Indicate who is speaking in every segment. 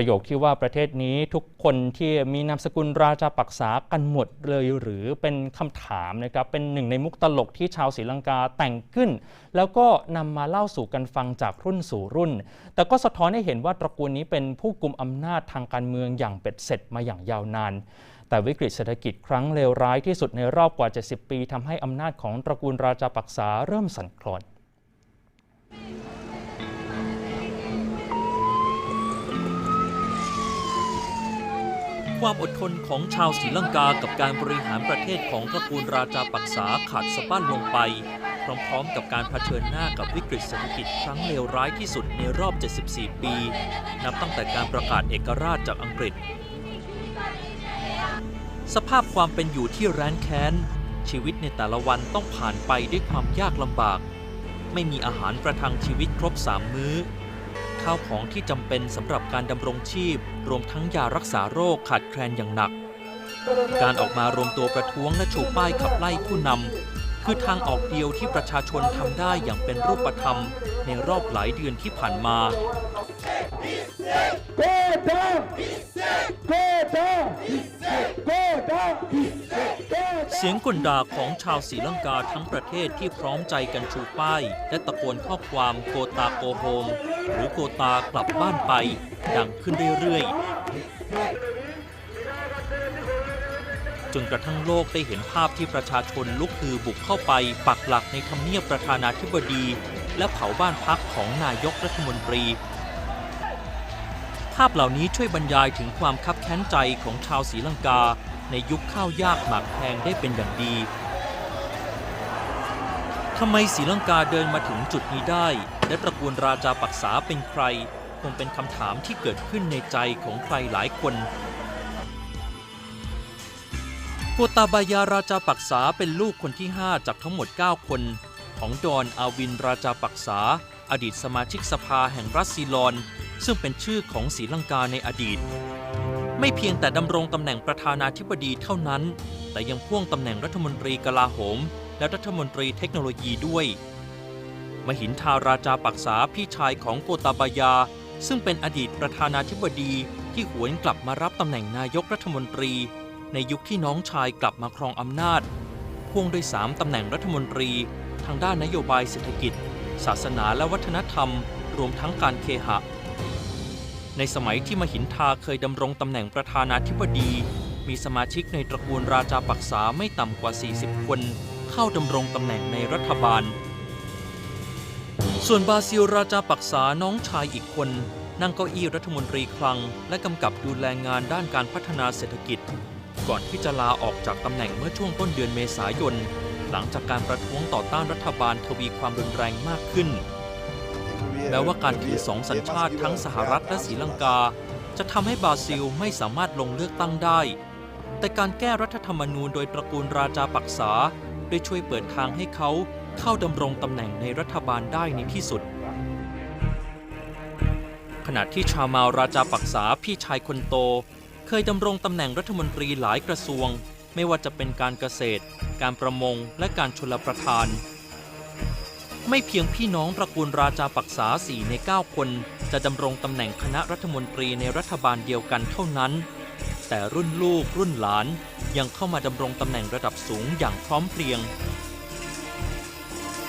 Speaker 1: ประโยคที่ว่าประเทศนี้ทุกคนที่มีนามสกุลราชาปักษากันหมดเลยหรือเป็นคำถามนะครับเป็นหนึ่งในมุกตลกที่ชาวศรีลังกาแต่งขึ้น แล้วก็นำมาเล่าสู่กันฟังจากรุ่นสู่รุ่น แต่ก็สะท้อนให้เห็นว่าตระกูลนี้เป็นผู้กุมอำนาจทางการเมืองอย่างเป็ดเสร็จมาอย่างยาวนานแต่วิกฤตเศรษฐกิจครั้งเลวร้ายที่สุดในรอบกว่า 70 ปีทำให้อำนาจของตระกูลราชาปักษาเริ่มสั่นคลอน
Speaker 2: ความอดทนของชาวศรีลังกากับการบริหารประเทศของตระกูลราชาปักษาขาดสะบั้นลงไป พร้อมๆ กับการเผชิญหน้ากับวิกฤตเศรษฐกิจครั้งเลวร้ายที่สุดในรอบ 74 ปี นับตั้งแต่การประกาศเอกราชจากอังกฤษ สภาพความเป็นอยู่ที่แร้นแค้น ชีวิตในแต่ละวันต้องผ่านไปด้วยความยากลำบาก ไม่มีอาหารประทังชีวิตครบสามมื้อ ข้าวของที่จำเป็นสำหรับการดำรงชีพ รวมทั้งยารักษาโรคขาดแคลนอย่างหนัก การออกมารวมตัวประท้วงและชูป้ายขับไล่ผู้นำคือทางออกเดียวที่ประชาชนทำได้อย่างเป็นรูปธรรม ในรอบหลายเดือนที่ผ่านมา
Speaker 3: Go down! Go down! Go down!
Speaker 2: เสียงกลด่าของชาวศรีลังกาทั้งประเทศที่พร้อมใจกันชูป้าย และตะโกนข้อความโกตาโกโฮม หรือโกตากลับบ้านไป ดังขึ้นเรื่อยๆ จนกระทั่งโลกได้เห็นภาพที่ประชาชนลุกฮือบุกเข้าไป ปักหลักในทำเนียบประธานาธิบดี และเผาบ้านพักของนายกรัฐมนตรีภาพเหล่านี้ช่วยบรรยายถึงความคับแค้นใจของชาวศรีลังกา ในยุคข้าวยากหมากแพงได้เป็นอย่างดีทำไมศรีลังกาเดินมาถึงจุดนี้ได้ และตระกูลราชาปักษาเป็นใคร คงเป็นคำถามที่เกิดขึ้นในใจของใครหลายคนโกตาบายาราชาปักษาเป็นลูกคนที่ 5 จากทั้งหมด 9 คน ของดอนอาวินราชาปักษา อดีตสมาชิกสภาแห่งรัสซีลอน ซึ่งเป็นชื่อของศรีลังกาในอดีต ไม่เพียงแต่ดำรงตำแหน่งประธานาธิบดีเท่านั้น แต่ยังพ่วงตำแหน่งรัฐมนตรีกลาโหม และรัฐมนตรีเทคโนโลยีด้วย มหินทาราชาปักษาพี่ชายของโกตาบายา ซึ่งเป็นอดีตประธานาธิบดีที่หวนกลับมารับตำแหน่งนายกรัฐมนตรี ในยุคที่น้องชายกลับมาครองอำนาจ พ่วงด้วยสามตำแหน่งรัฐมนตรี ทางด้านนโยบายเศรษฐกิจ ศาสนาและวัฒนธรรม รวมทั้งการเคหะ ในสมัยที่มหินทาเคยดำรงตำแหน่งประธานาธิบดี มีสมาชิกในตระกูลราชาปักษาไม่ต่ำกว่า 40 คน เข้าดำรงตำแหน่งในรัฐบาล ส่วนบาซิลราชาปักษาน้องชายอีกคน นั่งเก้าอี้รัฐมนตรีคลัง และกำกับดูแลงานด้านการพัฒนาเศรษฐกิจ ก่อนที่จะลาออกจากตำแหน่งเมื่อช่วงต้นเดือนเมษายน หลังจากการประท้วงต่อต้านรัฐบาลทวีความรุนแรงมากขึ้น แม้ว่าการถือสองสัญชาติทั้งสหรัฐและศรีลังกา จะทำให้บราซิลไม่สามารถลงเลือกตั้งได้ แต่การแก้รัฐธรรมนูญโดยตระกูลราชาปักษา ได้ช่วยเปิดทางให้เขาเข้าดำรงตำแหน่งในรัฐบาลได้ในที่สุด ขณะที่ชามาลราชาปักษาพี่ชายคนโต เคยดำรงตำแหน่งรัฐมนตรีหลายกระทรวง ไม่ว่าจะเป็นการเกษตร การประมงและการชลประทาน ไม่เพียงพี่น้องตระกูลราชาปักษาสี่ใน 9 คน จะดำรงตำแหน่งคณะรัฐมนตรีในรัฐบาลเดียวกันเท่านั้น แต่รุ่นลูกรุ่นหลานยังเข้ามาดำรงตำแหน่งระดับสูงอย่างพร้อมเพรียง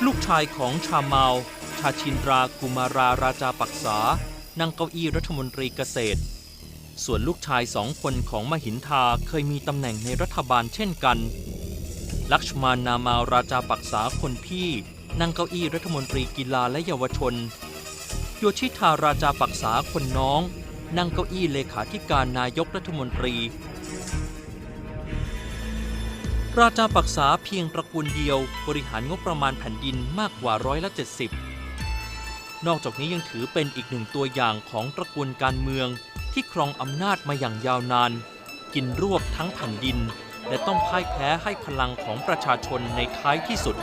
Speaker 2: ลูกชายของชาเมาลชาชินรากุมาราราชาปักษา นั่งเก้าอี้รัฐมนตรีเกษตร ส่วนลูกชายสองคนของมหินทาเคยมีตำแหน่งในรัฐบาลเช่นกัน ลักษมานนามาลราชาปักษาคนพี่ นั่งเก้าอี้รัฐมนตรีกีฬาและเยาวชน โยชิทาราชาปักษาคนน้อง นั่งเก้าอี้เลขาธิการนายกรัฐมนตรี ราชาปักษาเพียงตระกูลเดียวบริหารงบประมาณแผ่นดินมากกว่าร้อยละ70 นอกจากนี้ยังถือเป็นอีกหนึ่งตัวอย่างของตระกูลการเมืองที่ครองอำนาจมาอย่างยาวนาน กินรวบทั้งแผ่นดิน และต้องพ่ายแพ้ให้พลังของประชาชนในท้ายที่สุด